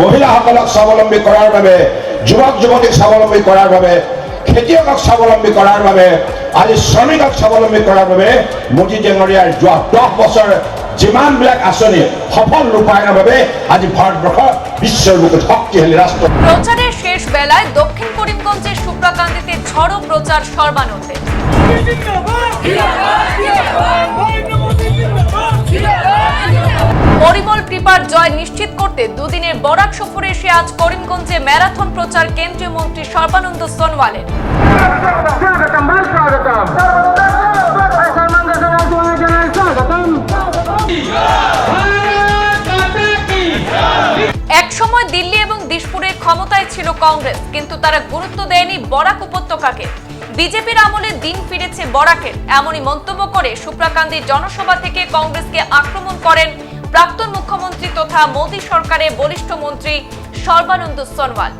মহিলাসকলক স্বাৱলম্বী কৰাৰ বাবে যুৱক যুৱতীক স্বাৱলম্বী কৰাৰ বাবে, খেতিয়কক স্বাৱলম্বী কৰাৰ বাবে, আজি শ্ৰমিকক স্বাৱলম্বী কৰাৰ বাবে মোদী ডাঙৰীয়াৰ যোৱা দহ বছৰ যিমানবিলাক আঁচনি সফল ৰূপায়ণৰ বাবে আজি ভাৰতবৰ্ষ বিশ্বৰ বুকুত শক্তিশালী রাষ্ট্র প্রচারের শেষ বেলায় দক্ষিণ করিমগঞ্জের সুপ্রাকান্দিতে ঝড়ো প্রচার সর্বানন্দে। পরিমল কৃপার জয় নিশ্চিত করতে দুদিনের বরাক সফরে এসে আজ করিমগঞ্জে ম্যারাথন প্রচার কেন্দ্রীয় মন্ত্রী সর্বানন্দ সোনোয়ালের। একসময় দিল্লি এবং দিশপুরে ক্ষমতায় ছিল কংগ্রেস, কিন্তু তারা গুরুত্ব দেয়নি বরাক উপত্যকাকে। বিজেপির আমলে দিন ফিরেছে বরাকের, এমনই মন্তব্য করে সুপ্রাকান্দি জনসভা থেকে কংগ্রেসকে আক্রমণ করেন প্রাক্তন মুখ্যমন্ত্রী তথা মোদী সরকারের বলিষ্ঠ মন্ত্রী সর্বানন্দ সোনোয়াল।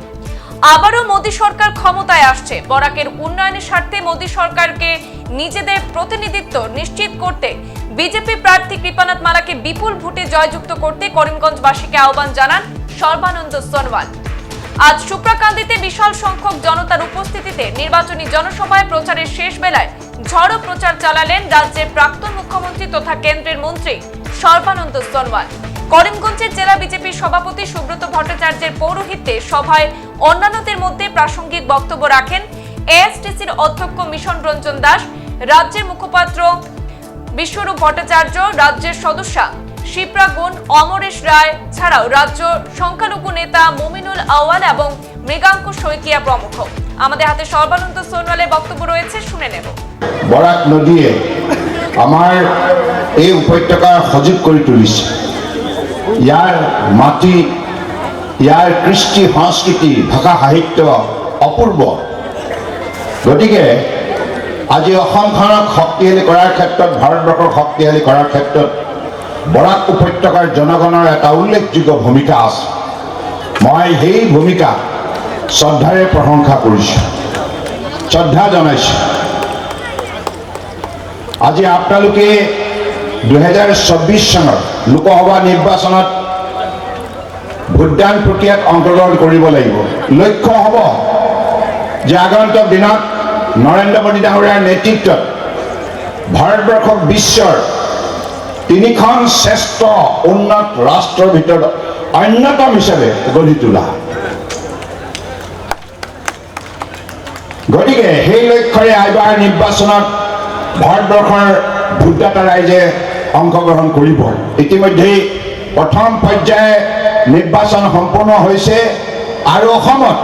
আবারও মোদী সরকার ক্ষমতায় আসছে। বরাকের উন্নয়নের স্বার্থে মোদী সরকারকে নিজেদের প্রতিনিধিত্ব নিশ্চিত করতে বিজেপি প্রার্থী কৃপানাথ মালাকে বিপুল ভোটে জয়যুক্ত করতে করিমগঞ্জবাসীকে আহ্বান জানান সর্বানন্দ সোনোয়াল। আজ সুপ্রাকান্দিতে বিশাল সংখ্যক জনতার উপস্থিতিতে নির্বাচনী জনসভায় প্রচারের শেষ বেলায় ঝড়ো প্রচার চালালেন রাজ্যের প্রাক্তন মুখ্যমন্ত্রী তথা কেন্দ্রের মন্ত্রী সর্বানন্দ সোনোয়াল। করিমগঞ্জের জেলা বিজেপির সভাপতি সুব্রত ভট্টাচার্যের পৌরোহিত্যে সভায় অন্যান্যদের মধ্যে প্রাসঙ্গিক বক্তব্য রাখেন এএসটিসির অধ্যক্ষ মিশন রঞ্জন দাস, রাজ্যের মুখপাত্র বিশ্বরূপ ভট্টাচার্য, রাজ্যের সদস্যা শিপ্রা গুণ, অমরেশ রায় ছাড়াও রাজ্য সংখ্যালঘু নেতা মমিনুল আওয়াল এবং মৃগাঙ্ক শইকিয়া প্রমুখ। আমাদের হাতে সর্বানন্দ সোনোয়ালের বক্তব্য রয়েছে, শুনে নেব। বৰাক নদীয়ে আমাৰ এই উপত্যকাৰ সজীৱ কৰি তুলিছে। ইয়াৰ মাটি, ইয়াৰ কৃষ্টি সংস্কৃতি, ভাষা সাহিত্য অপূৰ্ব। গতিকে আজি অসমখনক শক্তিশালী কৰাৰ ক্ষেত্ৰত, ভাৰতবৰ্ষক শক্তিশালী কৰাৰ ক্ষেত্ৰত বৰাক উপত্যকাৰ জনগণৰ এটা উল্লেখযোগ্য ভূমিকা আছে। মই সেই ভূমিকা শ্ৰদ্ধাৰে প্ৰশংসা কৰিছোঁ। শ্ৰদ্ধা জনাইছোঁ। আজি আপোনালোকে দুহেজাৰ চৌব্বিছ চনৰ লোকসভা নিৰ্বাচনত ভোটদান প্ৰক্ৰিয়াত অংশগ্ৰহণ কৰিব লাগিব। লক্ষ্য হ'ব যে আগন্তুক দিনত নৰেন্দ্ৰ মোদী ডাঙৰীয়াৰ নেতৃত্বত ভাৰতবৰ্ষক বিশ্বৰ তিনিখন শ্ৰেষ্ঠ উন্নত ৰাষ্ট্ৰৰ ভিতৰত অন্যতম হিচাপে গঢ়ি তোলা। গতিকে সেই লক্ষ্যৰে এইবাৰ নিৰ্বাচনত ভাৰতবৰ্ষৰ ভোটদাতা ৰাইজে অংশগ্ৰহণ কৰিব। ইতিমধ্যেই প্ৰথম পৰ্যায়ে নিৰ্বাচন সম্পূৰ্ণ হৈছে আৰু অসমত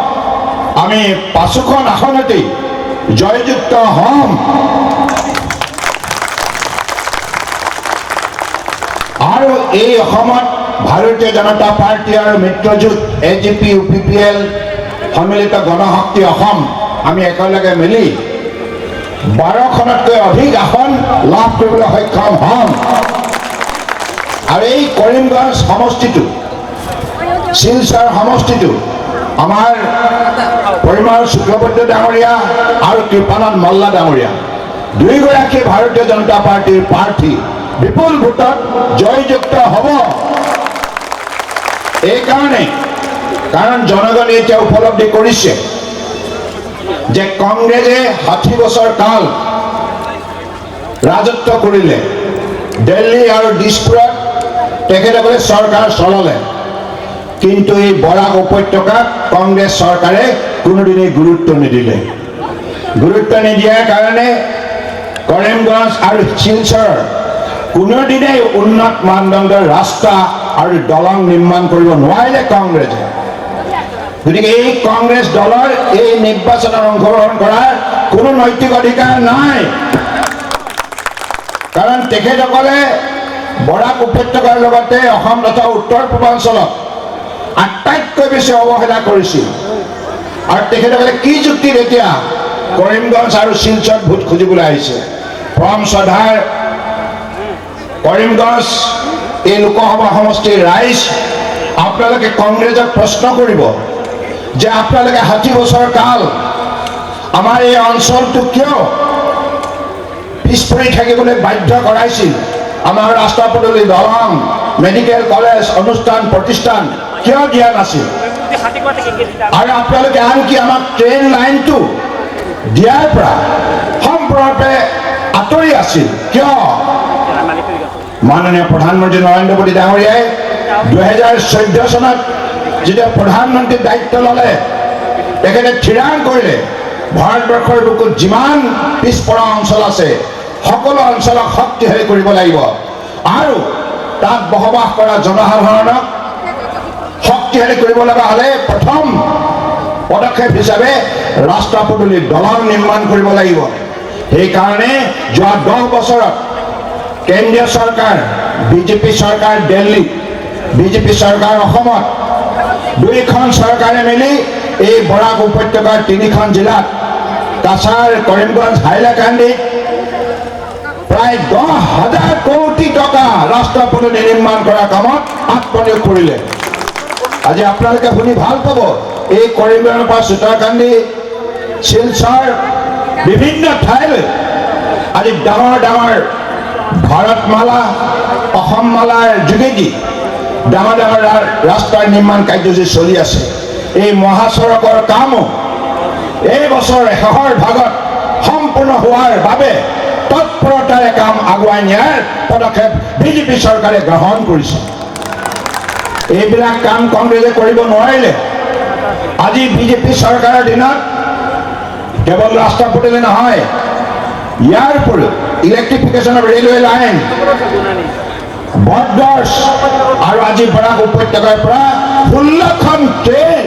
আমি পাঁচোখন আসনতেই জয়যুক্ত হ'ম। আৰু এই অসমত ভাৰতীয় জনতা পাৰ্টী আৰু মিত্ৰজোঁট, A G P, U P P L, Sanmilita Ganashakti Asom, আমি একেলগে মিলি বাৰখনতকৈ অধিক আসন লাভ কৰিবলৈ সক্ষম হ'ম আৰু এই কৰিমগঞ্জ সমষ্টিটো শিলচৰ সমষ্টিটো আমাৰ পৰিমল শুক্লবৈদ্য ডাঙৰীয়া আৰু কৃপানন্দ মল্লা ডাঙৰীয়া, দুয়োগৰাকী ভাৰতীয় জনতা পাৰ্টীৰ প্ৰাৰ্থী, বিপুল ভোটত জয়যুক্ত হ'ব। এইকাৰণে কাৰণ জনগণে এতিয়া উপলব্ধি কৰিছে। যে কংগ্ৰেছে ষাঠি বছৰ কাল ৰাজত্ব কৰিলে দিল্লী আৰু দিছপুৰত তেখেতসকলে চৰকাৰ চলালে কিন্তু এই বৰাক উপত্যকাত কংগ্ৰেছ চৰকাৰে কোনোদিনেই গুৰুত্ব নিদিলে। গুৰুত্ব নিদিয়াৰ কাৰণে কৰিমগঞ্জ আৰু শিলচৰ কোনোদিনেই উন্নত মানদণ্ডৰ ৰাস্তা আৰু দলং নিৰ্মাণ কৰিব নোৱাৰিলে কংগ্ৰেছে। গতিকে এই কংগ্ৰেছ দলৰ এই নিৰ্বাচনত অংশগ্ৰহণ কৰাৰ কোনো নৈতিক অধিকাৰ নাই। কাৰণ তেখেতসকলে বৰাক উপত্যকাৰ লগতে অসম তথা উত্তৰ পূৰ্বাঞ্চলত আটাইতকৈ বেছি অৱহেলা কৰিছিল। আৰু তেখেতসকলে কি যুক্তিত এতিয়া কৰিমগঞ্জ আৰু শিলচৰত ভোট খুজিবলৈ আহিছে? পৰম শ্ৰদ্ধাৰ কৰিমগঞ্জ এই লোকসভা সমষ্টিৰ ৰাইজ আপোনালোকে কংগ্ৰেছক প্ৰশ্ন কৰিব যে আপোনালোকে ষাঠি বছৰ কাল, আমাৰ এই অঞ্চলটো কিয় পিছ পৰি থাকিবলৈ বাধ্য কৰাইছিল? আমাৰ ৰাস্তা পদূলি দলং মেডিকেল কলেজ অনুষ্ঠান, প্ৰতিষ্ঠান কিয় দিয়া নাছিল? আৰু আপোনালোকে আনকি আমাক ট্ৰেইন লাইনটো দিয়াৰ পৰা সম্পূৰ্ণৰূপে আঁতৰি আছিল। কিয়? মাননীয় প্ৰধানমন্ত্ৰী নৰেন্দ্ৰ মোদী ডাঙৰীয়াই দুহেজাৰ চৈধ্য চনত যেতিয়া প্ৰধানমন্ত্ৰীৰ দায়িত্ব ল'লে তেখেতে থিৰাং কৰিলে, ভাৰতবৰ্ষৰ বুকুত যিমান পিছপৰা অঞ্চল আছে, সকলো অঞ্চলক শক্তিশালী কৰিব লাগিব। আৰু তাত বসবাস কৰা জনসাধাৰণক শক্তিশালী কৰিব লগা হ'লে প্ৰথম পদক্ষেপ হিচাপে ৰাষ্ট্ৰ পদূলিৰ দলং নিৰ্মাণ কৰিব লাগিব। সেইকাৰণে যোৱা দহ বছৰত কেন্দ্ৰীয় চৰকাৰ, বিজেপি চৰকাৰ দিল্লীত বিজেপি চৰকাৰ অসমত দুইখন চৰকাৰে মিলি এই বৰাক উপত্যকাৰ তিনিখন জিলাত কাছাৰ কৰিমগঞ্জ, হাইলাকান্দি প্ৰায় দহ হাজাৰ কোটি টকা ৰাষ্ট্ৰ পদূলি নিৰ্মাণ কৰা কামত আত্মনিয়োগ কৰিলে। আজি আপোনালোকে শুনি ভালো পাব, এই কৰিমগঞ্জৰ পৰা চুতাকান্দি শিলচৰ বিভিন্ন ঠাইলৈ আজি ডাঙৰ ডাঙৰ ভাৰতমালা, অসমমালাৰ যোগেদি ডাঙৰ ডাঙৰ ৰাস্তাৰ নিৰ্মাণ কাৰ্যসূচী চলি আছে, এই মহাসড়কৰ কামো এই বছৰ শেষৰ ভাগত সম্পূৰ্ণ হোৱাৰ বাবে তৎপৰতাৰে কাম আগুৱাই নিয়াৰ পদক্ষেপ বিজেপি চৰকাৰে গ্ৰহণ কৰিছে। এইবিলাক কাম কংগ্ৰেছে কৰিব নোৱাৰিলে আজি বিজেপি চৰকাৰৰ দিনত কেৱল ৰাষ্ট্ৰপতিলে নহয়, ইয়াৰ উপৰিও ইলেক্ট্ৰিফিকেশ্যন অফ ৰেলৱে লাইন বটগছ আৰু আজি বৰাক উপত্যকাৰ পৰা ষোল্লখন ট্ৰেইন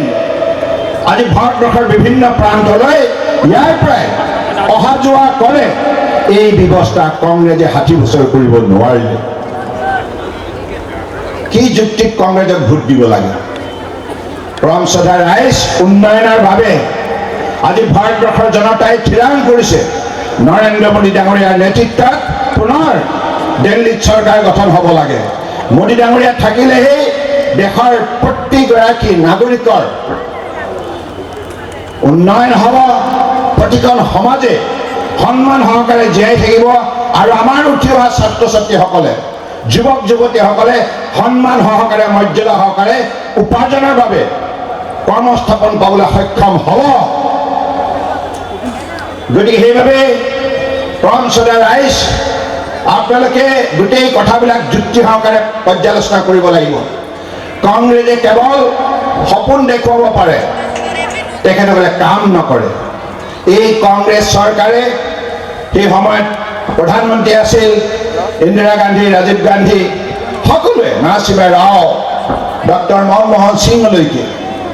আজি ভাৰতবৰ্ষৰ বিভিন্ন প্ৰান্তলৈ ইয়াৰ পৰাই অহা যোৱা কৰে। এই ব্যৱস্থা কংগ্ৰেছে ষাঠি বছৰ কৰিব নোৱাৰিলে। কি যুক্তিত কংগ্ৰেছক ভোট দিব লাগে? শ্ৰদ্ধা ৰাইজ উন্নয়নৰ বাবে আজি ভাৰতবৰ্ষৰ জনতাই থিৰাং কৰিছে। নৰেন্দ্ৰ মোদী ডাঙৰীয়াৰ নেতৃত্বত পুনৰ দিল্লীত চৰকাৰ গঠন হ'ব লাগে। মোদী ডাঙৰীয়া থাকিলেহে দেশৰ প্ৰতিগৰাকী নাগৰিকৰ উন্নয়ন হ'ব, প্ৰতিখন সমাজে সন্মান সহকাৰে জীয়াই থাকিব আৰু আমাৰ উঠি অহা ছাত্ৰ ছাত্ৰীসকলে যুৱক, যুৱতীসকলে সন্মান সহকাৰে, মৰ্যাদা সহকাৰে উপাৰ্জনৰ বাবে কৰ্মস্থাপন পাবলৈ সক্ষম হ'ব। গতিকে সেইবাবে পৰম শ্ৰদ্ধা ৰাইজ আপোনালোকে গোটেই কথাবিলাক যুক্তি সহকাৰে পৰ্যালোচনা কৰিব লাগিব। কংগ্ৰেছে কেৱল সপোন দেখুৱাব পাৰে, তেখেতসকলে কাম নকৰে। এই কংগ্ৰেছ চৰকাৰে সেই সময়ত প্ৰধানমন্ত্ৰী আছিল, ইন্দিৰা গান্ধী, ৰাজীৱ গান্ধী, সকলোৱে নৰসিমহ ৰাও, ডক্টৰ মনমোহন সিংলৈকে,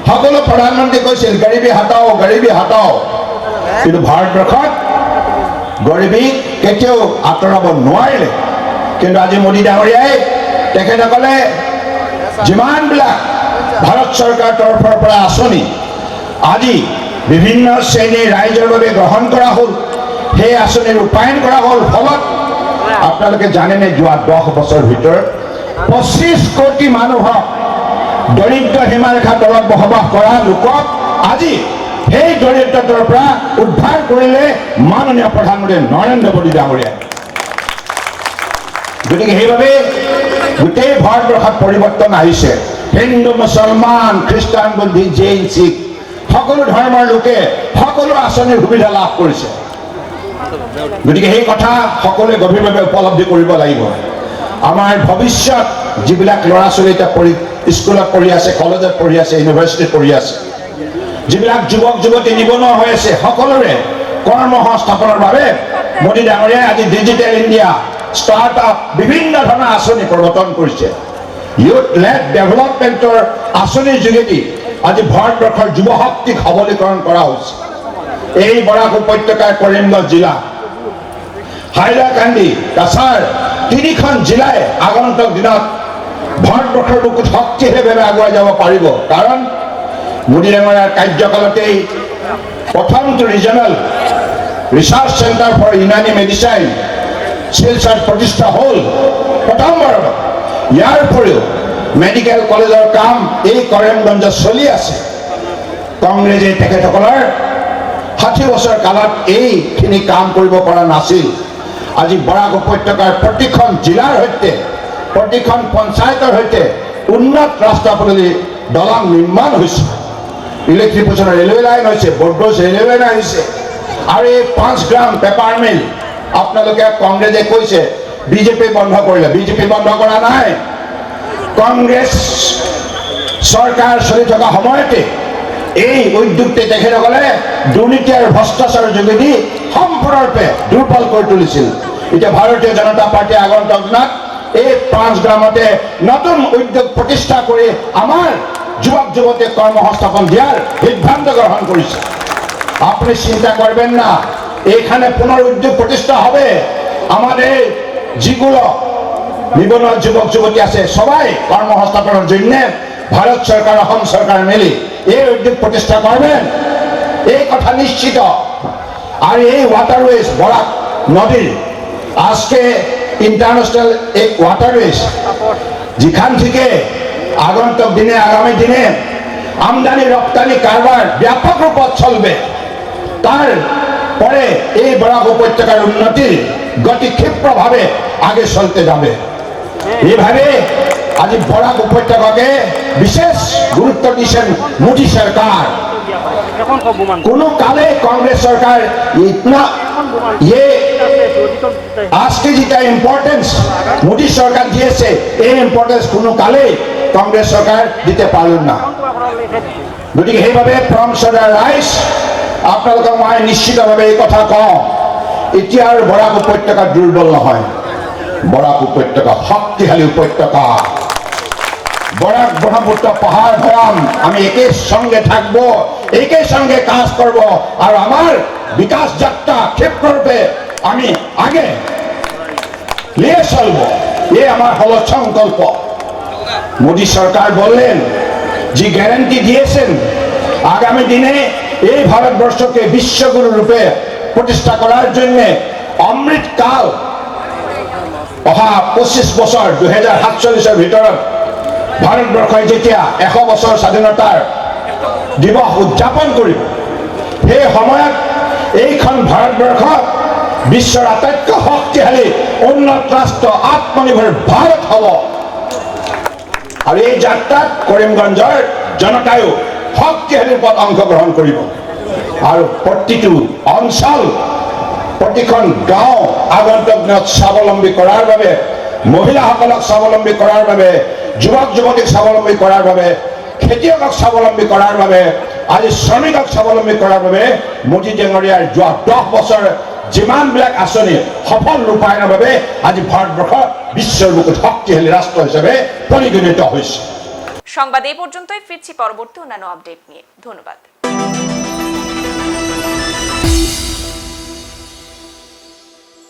সকলো প্ৰধানমন্ত্ৰী কৈছিল, গৰিবী হাটাও গৰিবী হাটাও কিন্তু ভাৰতবৰ্ষত গৰিবী কেতিয়াও আঁতৰাব নোৱাৰিলে। কিন্তু আজি মোদী ডাঙৰীয়াই তেখেতসকলে যিমানবিলাক ভাৰত চৰকাৰৰ তৰফৰ পৰা আঁচনি, আজি বিভিন্ন শ্ৰেণীৰ ৰাইজৰ বাবে গ্ৰহণ কৰা হ'ল, সেই আঁচনি ৰূপায়ণ কৰা হ'ল ফলত আপোনালোকে জানেনে যোৱা দহ বছৰ ভিতৰত পঁচিছ কোটি মানুহক দৰিদ্ৰ সীমাৰেখাৰ তলত বসবাস কৰা লোকক আজি সেই দৰিদ্ৰতাৰ পৰা উদ্ধাৰ কৰিলে মাননীয় প্ৰধানমন্ত্ৰী নৰেন্দ্ৰ মোদী ডাঙৰীয়াই গতিকে সেইবাবে গোটেই ভাৰতবৰ্ষত পৰিৱৰ্তন আহিছে। হিন্দু, মুছলমান, খ্ৰীষ্টান, বুদ্ধি, জৈন, শিখ, সকলো ধৰ্মৰ লোকে সকলো আঁচনিৰ সুবিধা লাভ কৰিছে। গতিকে সেই কথা সকলোৱে গভীৰভাৱে উপলব্ধি কৰিব লাগিব। আমাৰ ভৱিষ্যত যিবিলাক ল'ৰা ছোৱালী এতিয়া পঢ়ি, স্কুলত পঢ়ি আছে, কলেজত পঢ়ি আছে ইউনিভাৰ্চিটিত পঢ়ি আছে যিবিলাক যুৱক যুৱতী নিবনুৱা হৈ আছে, সকলোৰে কৰ্ম সংস্থাপনৰ বাবে মোদী ডাঙৰীয়াই আজি ডিজিটেল ইণ্ডিয়া ষ্টাৰ্ট আপ বিভিন্ন ধৰণৰ আঁচনি প্ৰৱৰ্তন কৰিছে। ইউথ লেড ডেভেলপমেণ্টৰ আঁচনিৰ যোগেদি আজি ভাৰতবৰ্ষৰ যুৱ শক্তিক সবলীকৰণ কৰা হৈছে। এই বৰাক উপত্যকাৰ কৰিমগঞ্জ জিলা। হাইলাকান্দি কাছাৰ তিনিখন জিলাই আগন্তুক দিনত ভাৰতবৰ্ষৰ বুকুত শক্তিশালীভাৱে আগুৱাই যাব পাৰিব। কাৰণ ডাঙৰীয়াৰ কাৰ্যকালতেই প্ৰথমটো regional research centre for Unani medicine শিলচৰত প্ৰতিষ্ঠা হ'ল বাবে ইয়াৰ উপৰিও মেডিকেল কলেজৰ কাম এই কৰিমগঞ্জত চলি আছে। কংগ্ৰেছে তেখেতসকলৰ ষাঠি বছৰ কালত এইখিনি কাম কৰিব পৰা নাছিল। আজি বৰাক উপত্যকাৰ প্ৰতিখন জিলাৰ সৈতে, প্ৰতিখন পঞ্চায়তৰ সৈতে উন্নত ৰাস্তা পদূলি দলং নিৰ্মাণ হৈছে। ইলেক্ট্ৰিফিকেশ্যনৰ ৰেলৱে লাইন হৈছে বৰ্ডছ ৰেলৱে লাইন হৈছে আৰু এই পাঁচ গ্ৰাম পেপাৰ মিল। আপোনালোকে কংগ্ৰেছে কৈছে বিজেপি বন্ধ কৰিলে বিজেপি বন্ধ কৰা নাই। কংগ্ৰেছ চৰকাৰ চলি থকা সময়তে এই উদ্যোগটি তেখেতসকলে দুৰ্নীতি আৰু ভ্ৰষ্টাচাৰৰ যোগেদি সম্পূৰ্ণৰূপে দুৰ্বল কৰি তুলিছিল। এতিয়া ভাৰতীয় জনতা পাৰ্টীয়ে আগন্তুক দিনত এই পাঁচ গ্ৰামতে নতুন উদ্যোগ প্ৰতিষ্ঠা কৰি আমাৰ যুৱক যুৱতীক কৰ্মসংস্থাপন দিয়ার সিদ্ধান্ত গ্রহণ করেছে। আপনি চিন্তা করবেন না, এখানে পুনর উদ্যোগ প্রতিষ্ঠা হবে। আমাদের যেগুলো বিভিন্ন যুবক যুবতী আছে, সবাই কর্মসংস্থাপনের জন্য ভারত সরকার, অসম সরকার মিলে এই উদ্যোগ প্রতিষ্ঠা করবেন। এই কথা নিশ্চিত। আর এই ওয়াটারওয়েজ বরাক নদীর আজকে ইন্টারন্যাশনাল এই ওয়াটারওয়েজ যেখান থেকে আগন্তুক দিনে, আগামী দিনে আমদানি, রপ্তানি কারবার ব্যাপক রূপত চলবে। তার পরে এই বরাক উপত্যকার উন্নতির গতি ক্ষিপ্রভাবে আগে চলতে যাবে। এইভাবে আজি বরাক উপত্যকাকে বিশেষ গুরুত্ব দিচ্ছেন মোদী সরকার। কোনো কালে কংগ্রেস সরকার ये আজকে যেটা ইম্পর্টেন্স মোদী সরকার দিয়েছে, এই ইম্পর্টেন্স কোনো কালে কংগ্রেস সরকার দিতে পারলেন না। গতিকে সেইভাবে ফ্ৰম চৰ্দাৰ ৰাইজ আপোনালোকক মই নিশ্চিতভাৱে এই কথা কওঁ এতিয়া আৰু বৰাক উপত্যকা দুৰ্বল নহয় বৰাক উপত্যকা, শক্তিশালী উপত্যকা। বরাক ব্রহ্মপুত্র পাহাড় ভয়াম আমি একে সঙ্গে থাকব, একে সঙ্গে কাজ করব, আর আমার বিকাশ যাত্রা ক্ষেত্ররূপে আমি আগে নিয়ে চলব। এ আমার হলো সংকল্প। মোদী সরকার বললেন যে গ্যারান্টি দিয়েছেন। আগামী দিনে এই ভারতবর্ষকে বিশ্বগুরু রূপে প্রতিষ্ঠা করার জন্য অমৃতকাল অহা পঁচিছ বছৰ দুহেজাৰ সাতচল্লিছৰ ভিতৰত ভাৰতবৰ্ষই যেতিয়া এশ বছৰ স্বাধীনতাৰ দিৱস উদযাপন কৰিব, সেই সময়ত এইখন ভাৰতবৰ্ষক বিশ্বৰ আটাইতকৈ শক্তিশালী, উন্নত ৰাষ্ট্ৰ, আত্মনিৰ্ভৰ ভাৰত হ'ব। আৰু এই যাত্ৰাত কৰিমগঞ্জৰ জনতায়ো শক্তিশালী ৰূপত অংশগ্ৰহণ কৰিব আৰু প্ৰতিটো অঞ্চল প্ৰতিখন গাঁও আগন্তুক দিনত স্বাৱলম্বী কৰাৰ বাবে, মহিলাসকলক স্বাৱলম্বী কৰাৰ বাবে যুৱক যুৱতীক স্বাৱলম্বী কৰাৰ বাবে, খেতিয়কক স্বাৱলম্বী কৰাৰ বাবে, আজি শ্ৰমিকক স্বাৱলম্বী কৰাৰ বাবে মোদী ডেঙৰীয়াৰ যোৱা দহ বছৰ যিমানবিলাক আঁচনি সফল ৰূপায়ণৰ বাবে আজি ভাৰতবৰ্ষ বিশ্বৰ মুখে শক্তিশালী রাষ্ট্র হিসেবে পরিগণিত হয়েছে। সংবাদ এই পর্যন্তই, ফিরছি পরবর্তী অন্যান্য আপডেট নিয়ে। ধন্যবাদ।